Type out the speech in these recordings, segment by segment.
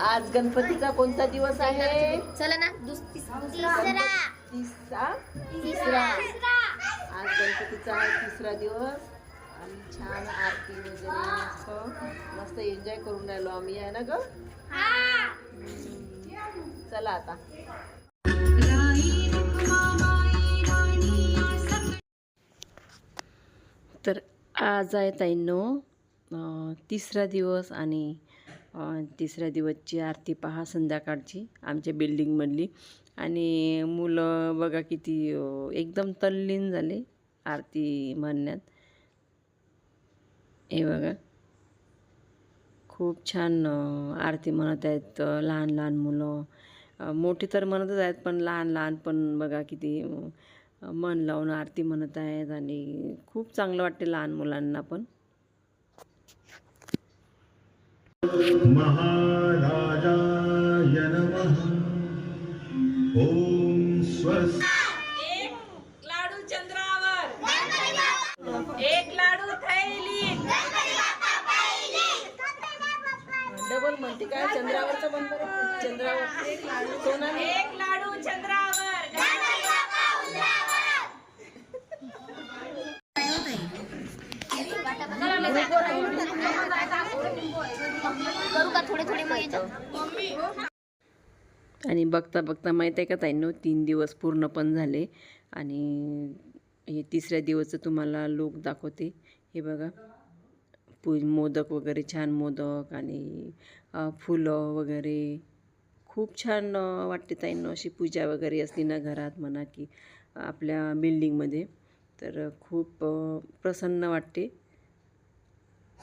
आज गणपतीचा कोणता दिवस आहे? चला ना तिसरा. तिसरा. आज गणपतीचा आहे तिसरा दिवस. आणि छान आरती वगैरे मस्त मस्त एन्जॉय करून राहिलो आम्ही आहे ना ग? चला आता. तर आज आहे ताईंनो तिसरा दिवस आणि तिसऱ्या दिवसची आरती पहा संध्याकाळची आमच्या बिल्डिंगमधली. आणि मुलं बघा किती एकदम तल्लीन झाले आरती म्हणण्यात. हे बघा. खूप छान आरती म्हणत आहेत लहान लहान मुलं. मोठी तर म्हणतच आहेत पण लहान लहान पण बघा किती मन लावून आरती म्हणत आहेत. आणि खूप चांगलं वाटते लहान मुलांना पण. महाराजाय नमः। ॐ स्वस्ति एक लाडू चंद्रावर. एक लाडू थैली डबल म्हणते काय? चंद्रावरचं बंद चंद्रावर. एक लाडू चंद्रावर. थोडे थोडे मग आणि बघता बघता माहीत आहे का ताईंनो तीन दिवस पूर्ण पण झाले. आणि हे तिसऱ्या दिवसचं तुम्हाला लोक दाखवते. हे बघा. पू मोदक वगैरे छान मोदक आणि फुलं वगैरे. खूप छान वाटते ताईंनो अशी पूजा वगैरे असली ना घरात म्हणा की आपल्या बिल्डिंगमध्ये तर खूप प्रसन्न वाटते.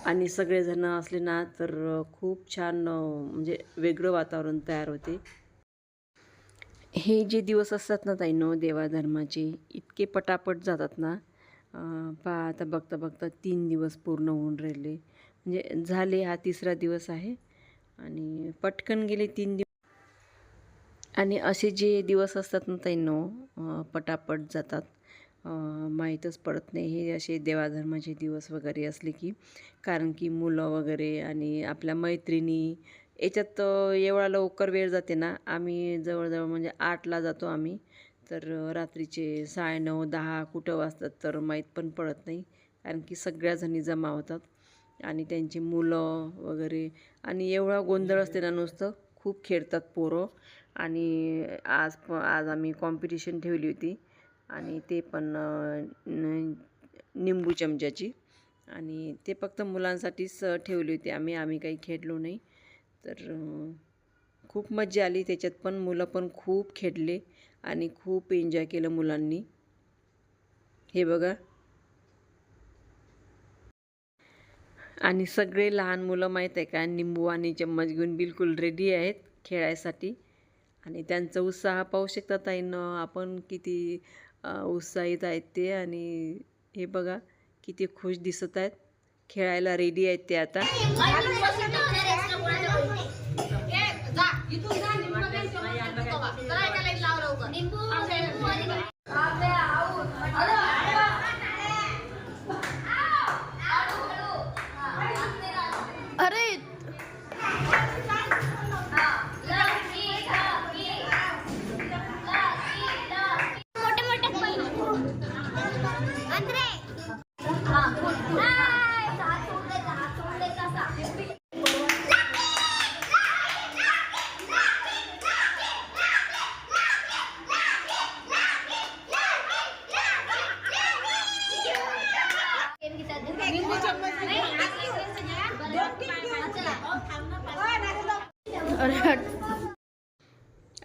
आणि सगळेजणं असले ना तर खूप छान म्हणजे वेगळं वातावरण तयार होते. हे जे दिवस असतात ना ताईनो देवाधर्माचे इतके पटापट जातात ना. अं, पहा आता बघता बघता तीन दिवस पूर्ण होऊन राहिले. म्हणजे झाले हा तिसरा दिवस आहे आणि पटकन गेले तीन दिवस आणि असे जे दिवस असतात ना ताईनो पटापट जातात. माहीतच पडत नाही. हे असे देवाधर्माचे दिवस वगैरे असले की कारण की मुलं वगैरे आणि आपल्या मैत्रिणी याच्यात एवढा लवकर वेळ जाते ना आम्ही जवळजवळ म्हणजे आठला जातो आम्ही. तर रात्रीचे रात्रीचे साडेनऊ दहा कुठं वाजतात तर माहीत पण पडत नाही कारण की सगळ्याजणी जमा होतात आणि त्यांची मुलं वगैरे आणि एवढा गोंधळ असते ना नुसतं खूप खेळतात पोरं आणि आज प आज आम्ही कॉम्पिटिशन ठेवली होती. आणि ते पण निंबू चमच्याची. आणि ते फक्त मुलांसाठीच ठेवली होती आम्ही आम्ही काही खेळलो नाही. तर खूप मजा आली. त्याच्यात पण मुलं पण खूप खेळले आणि खूप एन्जॉय केलं मुलांनी. हे बघा. आणि सगळे लहान मुलं माहीत आहे का निंबू आणि चम्मच घेऊन बिलकुल रेडी आहेत खेळायसाठी. आणि त्यांचा उत्साह पाहू शकता ताईनं आपण किती उत्साहित आहेत ते आणि हे बघा किती खुश दिसत आहेत. खेळायला रेडी आहेत ते आता.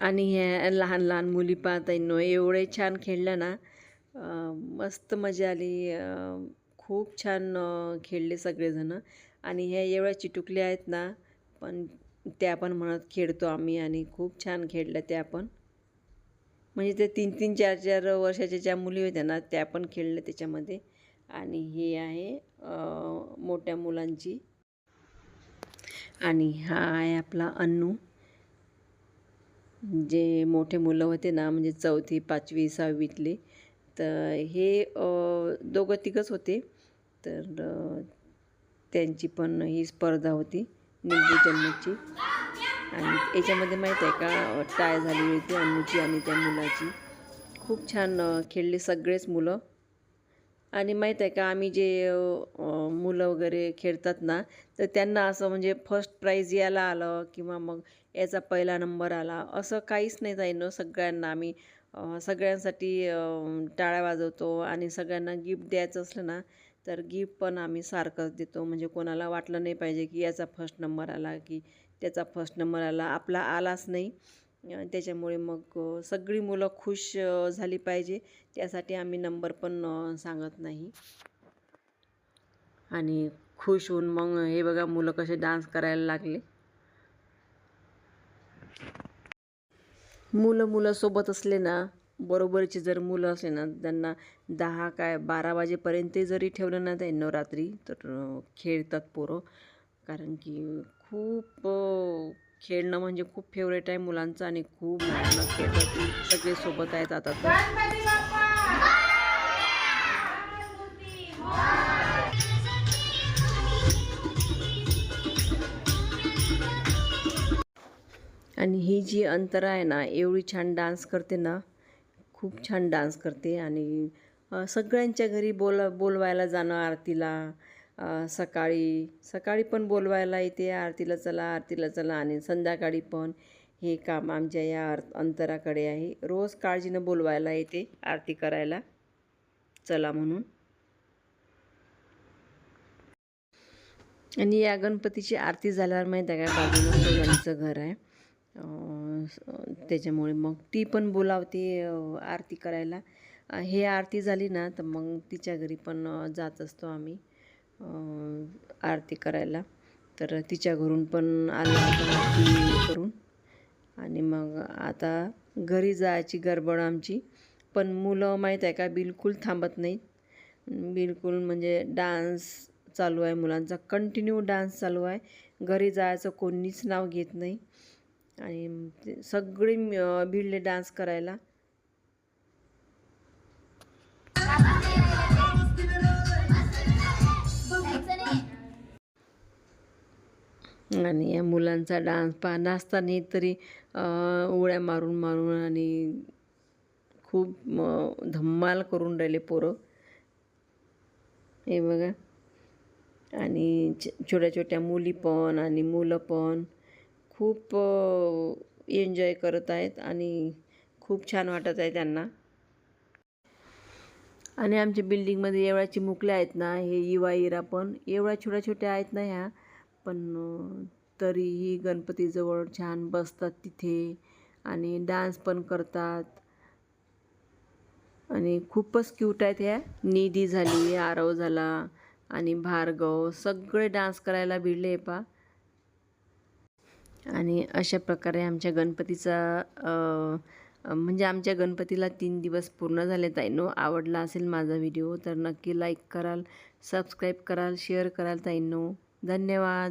आणि ह्या लहान लहान मुली पाहताय एवढे छान खेळल्या ना मस्त मजा आली खूप छान खेळले सगळेजणं. आणि ह्या एवढ्या चिटुकल्या आहेत ना पण त्या पण म्हणत खेळतो आम्ही आणि खूप छान खेळल्या त्या पण. म्हणजे ते तीन तीन चार चार वर्षाच्या ज्या मुली होत्या ना त्या पण खेळल्या त्याच्यामध्ये. आणि हे आहे मोठ्या मुलांची. आणि हा आहे आपला अन्नू जे मोठे मुलं होते ना म्हणजे चौथी पाचवी सहावीतले. तर हे दोघं तिघंच होते. तर त्यांची पण ही स्पर्धा होती निंबू चम्मचची आणि याच्यामध्ये माहीत आहे का टाय झाली होती अन्नूची आणि त्या मुलाची. खूप छान खेळले सगळेच मुलं. आणि माहीत आहे का आम्ही जे मुलं वगैरे खेळतात ना तर त्यांना असं म्हणजे फर्स्ट प्राईज यायला आलं किंवा मग याचा पहिला नंबर आला असं काहीच नाही जाईन सगळ्यांना आम्ही सगळ्यांसाठी टाळ्या वाजवतो आणि सगळ्यांना गिफ्ट द्यायचं असलं ना तर गिफ्ट पण आम्ही सारखंच देतो. म्हणजे कोणाला वाटलं नाही पाहिजे की याचा फर्स्ट नंबर आला की त्याचा फर्स्ट नंबर आला आपला आलाच नाही. त्याच्यामुळे मग सगळी मुलं खुश झाली पाहिजे. त्यासाठी आम्ही नंबर पण सांगत नाही. आणि खुश होऊन मग हे बघा मुलं कसे डान्स करायला लागले. मुलं मुलं सोबत असले ना बरोबरची जर मुलं असले ना त्यांना दहा काय बारा वाजेपर्यंत जरी ठेवलं ना त्यांना नवरात्री तर खेळतात पोरं. कारण की खूप खेळणं म्हणजे खूप फेवरेट आहे मुलांचं आणि खूप खेळतात सगळे सोबत आहेत आता तर आणि ही जी अंतरा आहे ना एवढी छान डान्स करते ना खूप छान डान्स करते. आणि सगळ्यांच्या घरी बोल बोलवायला जाणं आरतीला सकाळी सकाळी पण बोलवायला येते आरतीला चला आरतीला चला आणि संध्याकाळी पण हे काम आमच्या या आर अंतराकडे आहे. रोज काळजीनं बोलवायला येते आरती करायला. चला म्हणून. आणि या गणपतीची आरती झाल्यावर माहीत आहे का बाजूला सोनालीचं घर आहे. त्याच्यामुळे मग ती पण बोलावते आरती करायला. हे आरती झाली ना तर मग तिच्या घरी पण जात असतो आम्ही. आरती करायला. तर तिच्या घरून पण आलो आरती करून. आणि मग आता घरी जायची गडबड आमची. पण मुलं माहीत आहे का बिलकुल थांबत नाहीत. बिलकुल म्हणजे डान्स चालू आहे मुलांचा. कंटिन्यू डान्स चालू आहे. घरी जायचं कोणीच नाव घेत नाही. आणि सगळे भिडले डान्स करायला. आणि या मुलांचा डान्स पहा नाचताना तरी उड्या मारून मारून आणि खूप धम्माल करून राहिले पोरं. हे बघा. आणि छ- छोट्या छोट्या मुली पण आणि मुलं पण खूप एन्जॉय करत आहेत आणि खूप छान वाटत आहे त्यांना. आणि आमच्या बिल्डिंगमध्ये एवढ्या चिमुकल्या आहेत ना हे युवा इरा पण. एवढ्या छोट्या छोट्या आहेत ना ह्या. पण तरीही गणपतीजवळ छान बसतात तिथे आणि डान्स पण करतात. आणि खूपच क्यूट आहेत ह्या. निधी झाली आरव झाला आणि भार्गव. सगळे डान्स करायला भिडले पा आणि अशा प्रकारे आमच्या गणपतीचा म्हणजे आमच्या गणपतीला तीन दिवस पूर्ण झाले. ताईंनो आवडला असेल माझा व्हिडिओ तर नक्की लाईक कराल सबस्क्राईब कराल शेअर कराल ताईंनो. धन्यवाद.